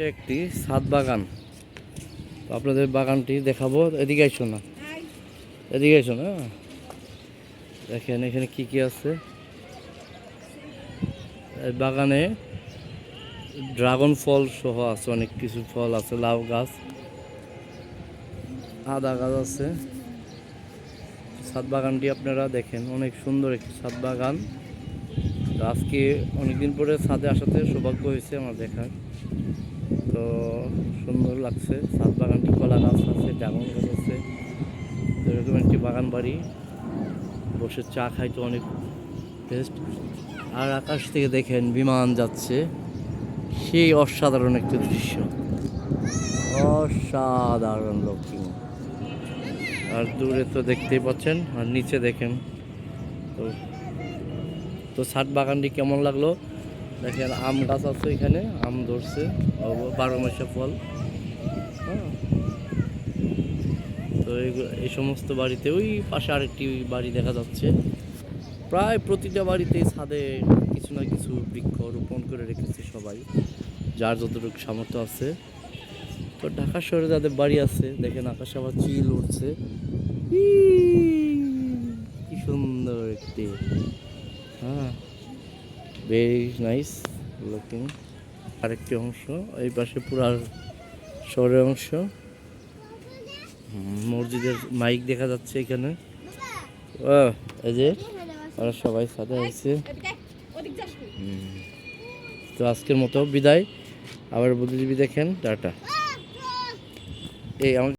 এটা একটি ছাদ বাগান। তো আপনাদের বাগানটি দেখাবো। এদিকে আইসো না। এদিকে আইসো না? দেখেন, এখানে কি কি আছে? এই বাগানে ড্রাগন ফল সহ আছে, অনেক কিছু ফল আছে, লাউ গাছ, আদা গাছ আছে। ছাদ বাগানটি আপনারা দেখেন, অনেক সুন্দর একটি ছাদ বাগান। আজকে অনেকদিন পরে ছাদে আসাতে সৌভাগ্য হয়েছে আমার দেখার। তো সুন্দর লাগছে। ছাদ বাগানটি কলা গাছ আছে ড্রাগন গাছ আছে। তো এরকম একটি বাগান বাড়ি। বসে চা খাইতে অনেক বেস্ট আর আকাশ থেকে দেখেন বিমান যাচ্ছে। সেই অসাধারণ একটি দৃশ্য। অসাধারণ লুকিং আর দূরে তো দেখতেই পাচ্ছেন, আর নিচে দেখেন। তো তো ছাদ বাগানটি কেমন লাগল? দেখেন, আম গাছ আছে এখানে, আম ধরছে বারো মাসে ফল। হ্যাঁ। তো এই সমস্ত বাড়িতে, ওই পাশে আরেকটি বাড়ি দেখা যাচ্ছে। প্রায় প্রতিটা বাড়িতেই ছাদে কিছু না কিছু বৃক্ষ রোপণ করে রেখেছে সবাই, যার যতটুকু সামর্থ্য আছে। তো ঢাকা শহরে যাদের বাড়ি আছে, দেখেন আকাশে আবার চিল উঠছে। কি সুন্দর একটি হ্যাঁ। বেশ নাইস লুকিং আরেকটি অংশ, এই পাশে পুরো শহরের অংশ। মসজিদের মাইক দেখা যাচ্ছে এখানে। ও এই যে ওরা সবাই সাথে হুম। তো আজকের মতো বিদায়। আবার বুদ্ধিজীবী দেখেন, টাটা। এই আমার